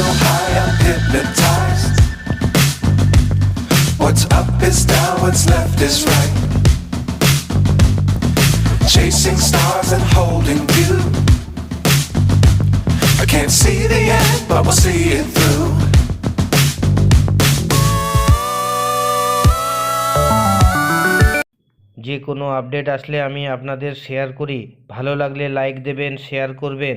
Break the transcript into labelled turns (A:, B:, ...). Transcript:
A: so high I'm hypnotized What's up is down, what's left is right Chasing stars and holding you I can't see the end, but we'll see it through যে কোনো update আসলে আমি আপনাদের share করি ভালো লাগলে like দেবেন share করবেন